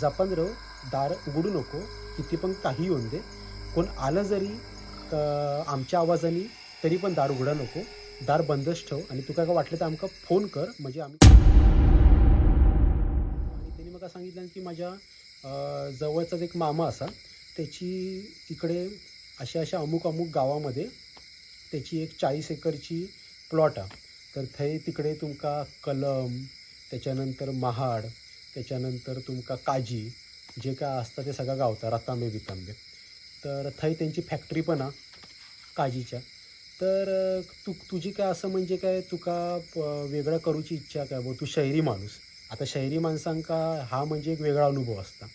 Japan रव दार उघडू नको किती पण काही येऊन दे. कोण आलं जरी आमच्या आवाजाने तरी पण दार उघडा नको. दार बंदच ठेव आणि तुका काय वाटलं तर आमका फोन कर. म्हणजे आम्ही आणि त्यांनी मला सांगितलं की माझ्या जवळचाच एक मामा असा. त्याची इकडे अशा अशा अमुक अमुक गावामध्ये त्याची एक चाळीस एकरची प्लॉट आहे. तर थंय तिकडे तुमका कलम त्याच्यानंतर महाड त्याच्यानंतर तुमका काजी जे काय असतं ते सगळं गावता रतांबे बितांबे. तर थंय त्यांची फॅक्टरी पण हा काजीच्या. तर तू तुझी काय असं म्हणजे काय तुका वेगळं करूची इच्छा काय? तू शहरी माणूस. आता शहरी माणसांका हा म्हणजे एक वेगळा अनुभव असता.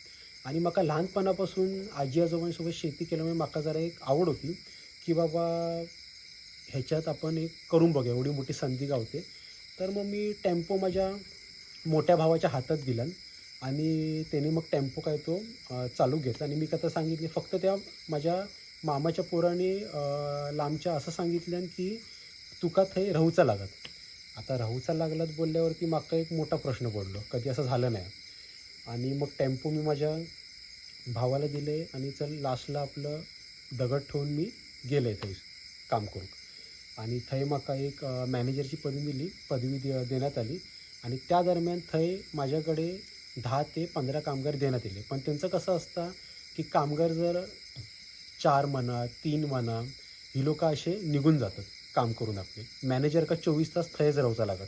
आणि म्हाका लहानपणापासून आजी आजोबांसोबत शेती केल्यामुळे म्हाका जरा एक आवड होती की बाबा ह्याच्यात आपण एक करून बघूया. एवढी मोठी संधी गावते. तर मग मी टेम्पो माझ्या मोठ्या भावाच्या हातात दिलं आणि त्याने मग टेम्पो काय तो चालू घेतला. आणि मी कथा सांगितली. फक्त त्या माझ्या मामाच्या पोराने लांबच्या असं सांगितलं की तुका थंय राहूचा लागत. आता राहूचा लागलात बोलल्यावरती माका एक मोठा प्रश्न पडलो. कधी असं झालं नाही. आणि मग टेम्पो मी माझ्या भावाला दिले आणि चल लास्टला आपलं दगड ठेवून मी गेले थंय काम करून. आणि थंय माका एक मॅनेजरची पदवी दिली. पदवी दे देण्यात आली. आणि त्या दरम्यान थंय माझ्याकडे दहा ते पंधरा कामगार देण्यात येले पण त्यांचं कसं असतं की कामगार जर चार म्हणा तीन म्हणा ही लोक असे निघून जातात काम करून आपले. मॅनेजर का चोवीस तास थंयच राहूचा लागत.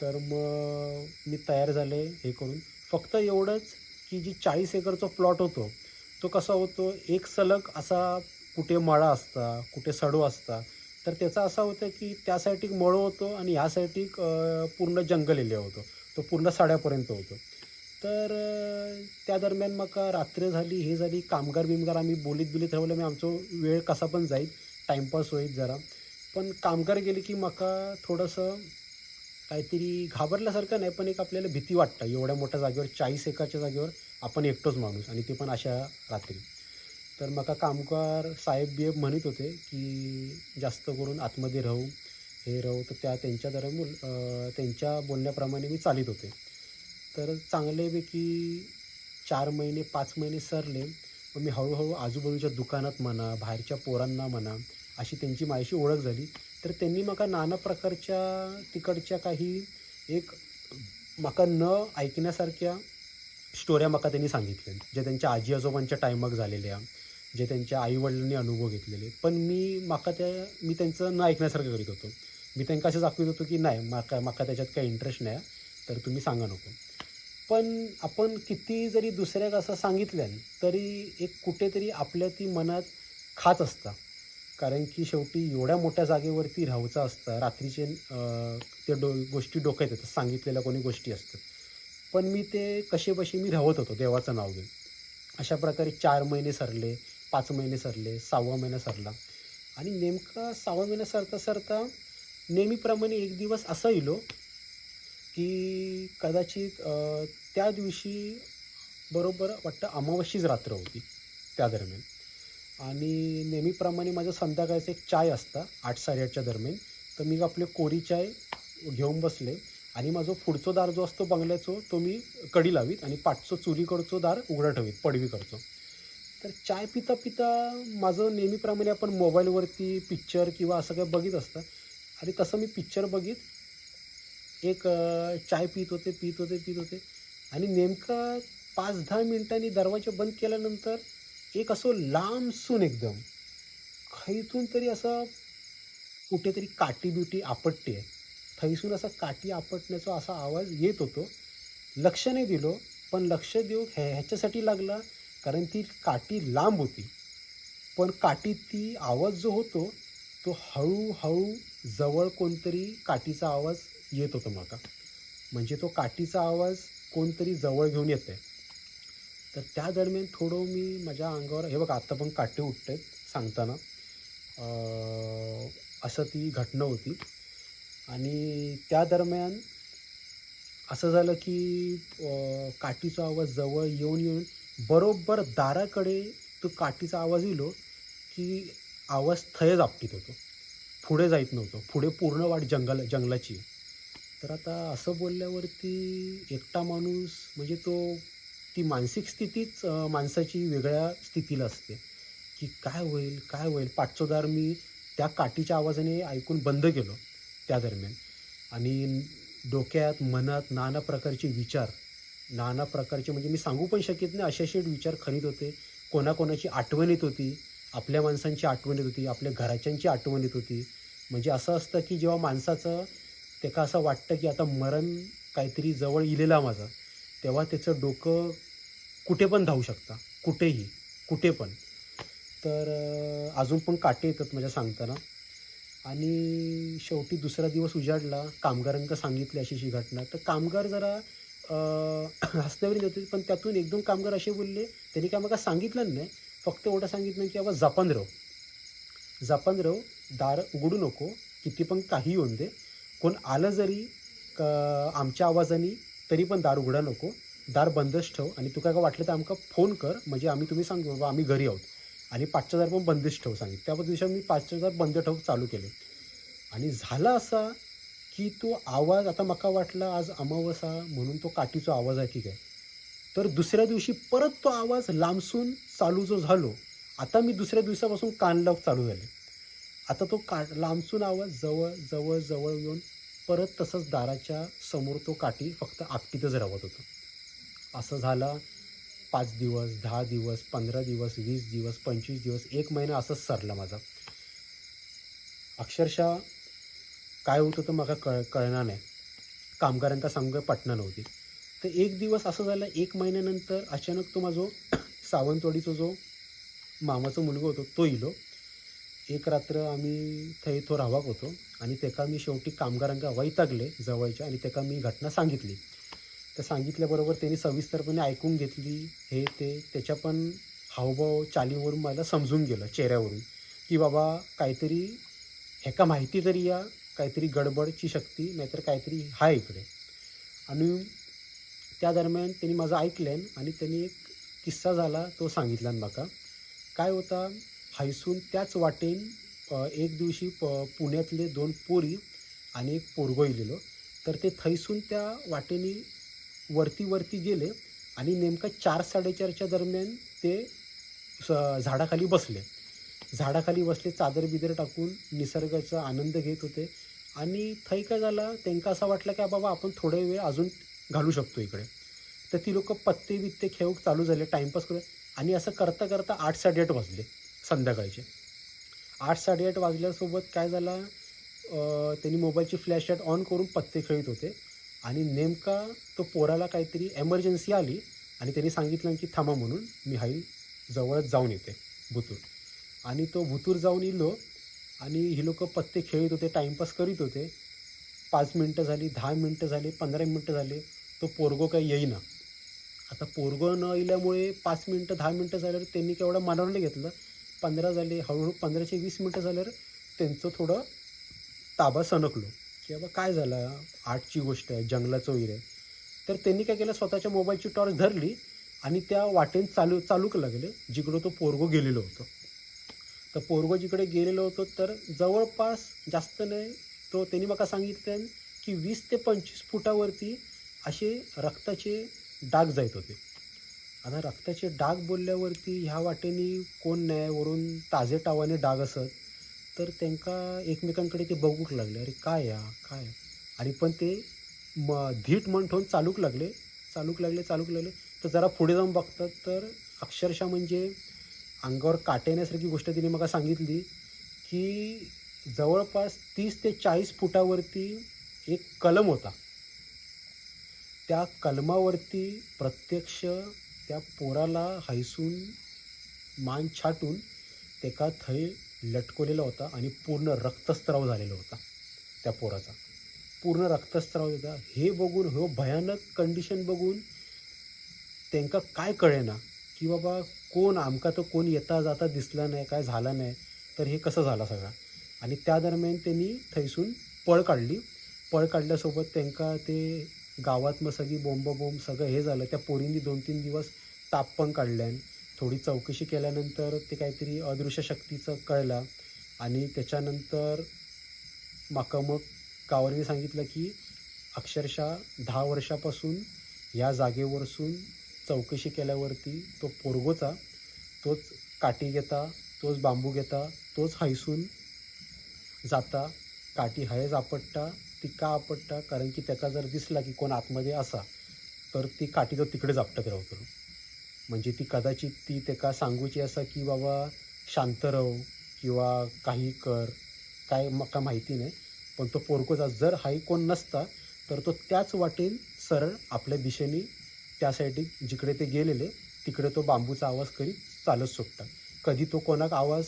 तर मग मी तयार झाले हे करून. फक्त एवढंच की जी चाळीस एकरचा प्लॉट होतो तो कसा होतो? एक सलग असा कुठे मळा असता कुठे सडो असता तर त्याचा असा होतं की त्या साईड एक मळो होतो आणि ह्या साईड एक पूर्ण जंगल एरिया होतो. तो पूर्ण साड्यापर्यंत होतो. तर त्या दरम्यान मग रात्र झाली हे झाली कामगार बिमगार आम्ही बोलीत बिलीत ठेवल्यामुळे मी आमचं वेळ कसा पण जाईल टाईमपास होईल जरा. पण कामगार गेले की मका थोडंसं काहीतरी घाबरल्यासारखं नाही पण एक आपल्याला भीती वाटतं. एवढ्या मोठ्या जागेवर चाळीस एकरच्या जागेवर आपण एकटोच माणूस आणि ते पण अशा रात्री. तर मका कामगार साहेब बी म्हणत होते की जास्त करून आतमध्ये राहू हे राहू. तर त्या त्यांच्या दरम्यान बोल त्यांच्या बोलण्याप्रमाणे मी चालित होते. तर चांगल्यापैकी चार महिने पाच महिने सरले. मग मी हळूहळू आजूबाजूच्या दुकानात म्हणा बाहेरच्या पोरांना म्हणा अशी त्यांची माझ्याशी ओळख झाली. तर त्यांनी म्हाका नाना प्रकारच्या तिकडच्या काही एक म्हाका न ऐकण्यासारख्या स्टोऱ्या मका त्यांनी सांगितल्या ज्या त्यांच्या आजी आजोबांच्या टायमाक झालेल्या. जे त्यांच्या आईवडिलांनी अनुभव घेतलेले. पण मी माका त्या मी त्यांचं न ऐकण्यासारखं करीत होतो. मी त्यांना असं दाखवित होतो की नाही माका माका त्याच्यात काही इंटरेस्ट नाही तर तुम्ही सांगा नको. पण आपण किती जरी दुसऱ्याक असं सांगितल्यान तरी एक कुठेतरी आपल्या ती मनात खाच असता. कारण की शेवटी एवढ्या मोठ्या जागेवरती राहायचं असतं रात्रीचे ते डो गोष्टी डोक्यात येतात सांगितलेल्या कोणी गोष्टी असतात. पण मी ते कसे मी राहत होतो देवाचं नाव घेऊन. अशा प्रकारे चार महिने सरले. पाच महिने सरले सहावा महिना सरला. आणि नेमका सहावा महिना सरता सरता नेहमीप्रमाणे एक दिवस असा येलो की कदाचित त्या दिवशी बरोबर वाटतं अमावस्यीच रात्र होती त्या दरम्यान. आणि नेहमीप्रमाणे माझं संध्याकाळचं एक चाय असता आठ साडेआठच्या दरम्यान. तर मी आपले कोरी चाय घेऊन बसले. आणि माझा पुढचो दार जो असतो बंगल्याचो तो मी कडी लावीत आणि पाठचो चुरीकडचो दार उघडं ठेवीत पडवी करतो तर चाय पिता पिता माझं नेहमीप्रमाणे आपण मोबाईलवरती पिक्चर किंवा असं काही बघित असतं. आणि तसं मी पिक्चर बघित. एक चाय पित होते पित होते पित होते. आणि नेमकं पाच दहा मिनटांनी दरवाजा बंद केल्यानंतर एक असं लांबसून एकदम. खैथून तरी असं कुठेतरी काटी बिटी आपटते. थैसून असा काठी आपटण्याचा असा आवाज येत होतो. लक्ष नाही दिलो पण लक्ष देऊ ह्या ह्याच्यासाठी लागला कारण ती काठी लांब होती. पण काठी ती आवाज जो होतो तो हळूहळू जवळ कोणतरी काठीचा आवाज येत होता माका म्हणजे तो काठीचा आवाज कोणतरी जवळ घेऊन येत आहे तर त्या दरम्यान थोडं मी माझ्या अंगावर हे बघा आत्ता पण काटे उठत आहेत सांगताना असं ती घटना होती. आणि त्या दरम्यान असं झालं की काठीचा आवाज जवळ येऊन येऊन बरोबर दाराकडे तो काठीचा आवाज येलो हो, की आवाज थय आपटीत होतो. पुढे जायत नव्हतो. पुढे पूर्ण वाट जंगल जंगलाची तर आता असं बोलल्यावरती एकटा माणूस म्हणजे तो ती मानसिक स्थितीच माणसाची वेगळ्या स्थितीला असते. की काय होईल काय होईल? पाठचोदार मी त्या काठीच्या आवाजाने ऐकून बंद केलो त्या दरम्यान. आणि डोक्यात मनात नाना प्रकारचे विचार नाना प्रकारचे म्हणजे मी सांगू पण शकत नाही असे असे विचार खरीद होते. कोणाकोणाची आठवण येत होती आपल्या माणसांची आठवण येत होती आपल्या घराच्यांची आठवण येत होती. म्हणजे असं असतं की जेव्हा माणसाचं त्याला असं वाटतं की आता मरण काहीतरी जवळ इलेला माझा तेव्हा त्याचं डोकं कुठे पण धावू शकता. कुठेही कुठे पण. तर अजून पण काटे येतात माझ्या सांगताना. आणि शेवटी दुसरा दिवस उजाडला कामगारांका सांगितली अशी अशी घटना. तर कामगार जरा अं, हसण्यावरी होते पण त्यातून एक दोन कामगार असे बोलले त्यांनी काय मला सांगितलं नाही फक्त एवढं सांगितलं की बाबा जपान राहू जपान राहू दार उघडू नको किती पण काही येऊन दे कोण आलं जरी क आमच्या आवाजाने तरी पण दार उघडा नको दार बंदच ठेव आणि तुका काय वाटलं तर आमका फोन कर म्हणजे आम्ही तुम्ही सांगू बाबा आम्ही घरी आहोत. आणि पाचच्या दार पण बंदच ठेव सांगितलं. त्या दिवशी मी पाचच्या दार बंद ठेव चालू केले. आणि झाला असा की तो आवाज आता मका वाटला आज अमावसा म्हणून तो काठीचा आवाज आहे की काय तर दुसऱ्या दिवशी परत तो आवाज लांबसून चालू जो झालो आता मी दुसऱ्या दिवसापासून कान लाव चालू झाले. आता तो का लांबसून आवाज जवळ जवळ जवळ येऊन परत तसंच दाराच्या समोर तो काठी फक्त आपटीतच राहत होतो. असं झाला पाच दिवस दहा दिवस पंधरा दिवस वीस दिवस पंचवीस दिवस एक महिना असंच सरला माझा. अक्षरशः काय होतं तर मला कळ कळणार नाही. कामगारांका सांगू पटना नव्हती. तर एक दिवस असं झालं एक महिन्यानंतर अचानक तो माझो सावंतवाडीचा जो मामाचा मुलगा होतो तो इलो. एक रात्र आम्ही थंय तो रावाक होतो आणि तेका मी शेवटी कामगारांका वैतागले जवळच्या आणि तेका मी घटना सांगितली. तर सांगितल्याबरोबर त्यांनी सविस्तरपणे ऐकून घेतली हे ते. त्याच्या पण हावभाव चालीवरून मला समजून गेलं चेहऱ्यावरून की बाबा काहीतरी ह्याका माहिती तरी या काहीतरी गडबडची शक्ती नाहीतर काहीतरी आहे इकडे. आणि त्या दरम्यान त्यांनी माझं ऐकलं आणि त्यांनी एक किस्सा झाला तो सांगितला माका काय होता हायसून त्याच वाटेन एक दिवशी प पुण्यातले दोन पोरी आणि एक पोरगो येलेलो. तर ते थैसून त्या वाटेने वरती वरती गेले आणि नेमका चार साडेचारच्या दरम्यान ते स- झाडाखाली बसले. झाडाखाली बसले चादर बिदर टाकून निसर्गाचा आनंद घेत होते. आणि थै काय झाला त्यांना असं वाटलं की बाबा आपण थोडे वेळ अजून घालू शकतो इकडे. तर ती लोक पत्ते बित्ते खेळ चालू झाले टाईमपास करू आणि असं करता करता आठ साडेआठ वाजले संध्याकाळचे. आठ साडेआठ वाजल्यासोबत काय झाला त्यांनी मोबाईलची फ्लॅश लाइट ऑन करून पत्ते खेळत होते. आणि नेमका तो पोराला काहीतरी एमर्जन्सी आली आणि त्यांनी सांगितलं की थांबा म्हणून मी हाई जवळच जाऊन येते भुतूर. आणि तो भुतूर जाऊन इलो आणि ही लोक पत्ते खेळत होते टाईमपास करीत होते. पाच मिनटं झाली दहा मिनटं झाली पंधरा मिनटं झाले तो पोरगो काही येईना. आता पोरगो न इल्यामुळे पाच मिनटं दहा मिनटं झाल्यावर त्यांनी केवढं मनावलं घेतलं. पंधरा झाले हळूहळू पंधराशे वीस मिनटं झाल्यावर त्यांचं थोडं ताबा सणकलो. की बाबा काय झालं? आठची गोष्ट आहे जंगलाचं वगैरे. आहे तर त्यांनी काय केलं? स्वतःच्या मोबाईलची टॉर्च धरली आणि त्या वाटेन चालू चालूक लागले जिकडं तो पोरगो गेलेलो होतो. तर पोरगो जिकडे गेलेलो होतो तर जवळपास जास्त नाही. तो त्यांनी मला सांगितलं की वीस ते पंचवीस फुटावरती असे रक्ताचे डाग जायत होते. आता रक्ताचे डाग बोलल्यावरती ह्या वाटेने कोण नाही वरून ताजे टावाने डाग असत. तर त्यांका एकमेकांकडे ते बघूक लागले. अरे काय या काय आणि पण ते म धीट मन ठेवून चालूक लागले. चालूक लागले चालूक लागले. तर जरा पुढे जाऊन बघतात तर अक्षरशः म्हणजे अंगावर काटे येण्यासारखी गोष्ट तिने मला सांगितली की जवळपास तीस ते चाळीस फुटावरती एक कलम होता. त्या कलमावरती प्रत्यक्ष त्या पोराला हायसून मान छाटून तेका थै लटकवलेला होता आणि पूर्ण रक्तस्त्राव झालेला होता त्या पोराचा. पूर्ण रक्तस्त्राव होता. हे बघून हो भयानक कंडिशन बघून त्यांका काय कळेना की बाबा कोण आमका तर कोण येता जाता दिसला नाही काय झालं नाही तर हे कसं झालं सगळं? आणि त्या दरम्यान त्यांनी थैसून पळ काढली. पळ काढल्यासोबत त्यांका ते गावात मग सगळी बोंब बोंब सगळं हे झालं. त्या पोरींनी दोन तीन दिवस ताप पण काढल्यान थोडी चौकशी केल्यानंतर ते काहीतरी अदृश्य शक्तीचं कळलं. आणि त्याच्यानंतर माका मग गावरीने सांगितलं की अक्षरशः दहा वर्षापासून या जागेवरसून चौकशी केल्यावरती तो पोरगोचा तोच काठी घेता तोच बांबू घेता तोच हायसून जाता काठी हायच आपटता ती का आपटता कारण की त्याका जर दिसला की कोण आतमध्ये असा तर ती काठी तो तिकडे आपटत रावतो म्हणजे ती कदाचित ती त्याका सांगूची असा की बाबा शांत राहू किंवा काही कर काय म्हाका माहिती नाही पण तो पोरकोचा जर हाही कोण नसता तर तो त्याच वाटेन सरळ आपल्या दिशेने त्या साईडी जिकडे ते गेलेले तिकडे तो बांबूचा आवाज करीत चालत सुटतात. कधी तो कोणाक आवाज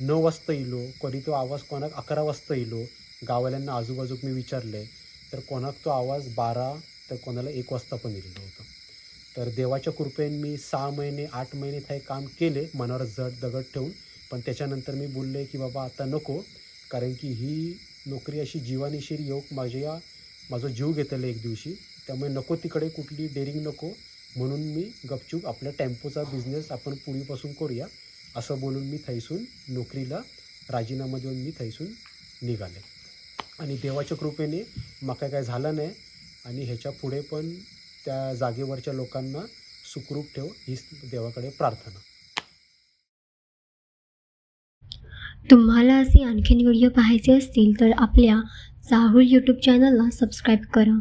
नऊ वाजता येलो कधी तो आवाज कोणाक अकरा वाजता येलो गाववाल्यांना आजूबाजूक मी विचारले तर कोणाक तो आवाज बारा तर कोणाला एक वाजता पण येलेलो होता तर देवाच्या कृपेने मी सहा महिने आठ महिने थंय काम केले मनावर जड दगड ठेवून पण त्याच्यानंतर मी बोलले की बाबा आता नको कारण की ही नोकरी अशी जीवानिशीर येऊक माझ्या माझा जीव घेतलेला एक दिवशी त्यामुळे नको तिकडे कुठली डेअरिंग नको. म्हणून मी गपचूप आपल्या टेम्पोचा बिझनेस आपण पुढीपासून करूया असं बोलून मी थैसून नोकरीला राजीनामा देऊन मी थैसून निघाले. आणि देवाच्या कृपेने मका काय झालं नाही आणि ह्याच्या पुढे पण त्या जागेवरच्या लोकांना सुखरूप ठेव हीच देवाकडे प्रार्थना. तुम्हाला असे आणखीन व्हिडिओ पाहायचे असतील तर आपल्या चाहूल यूट्यूब चॅनलला सबस्क्राईब करा.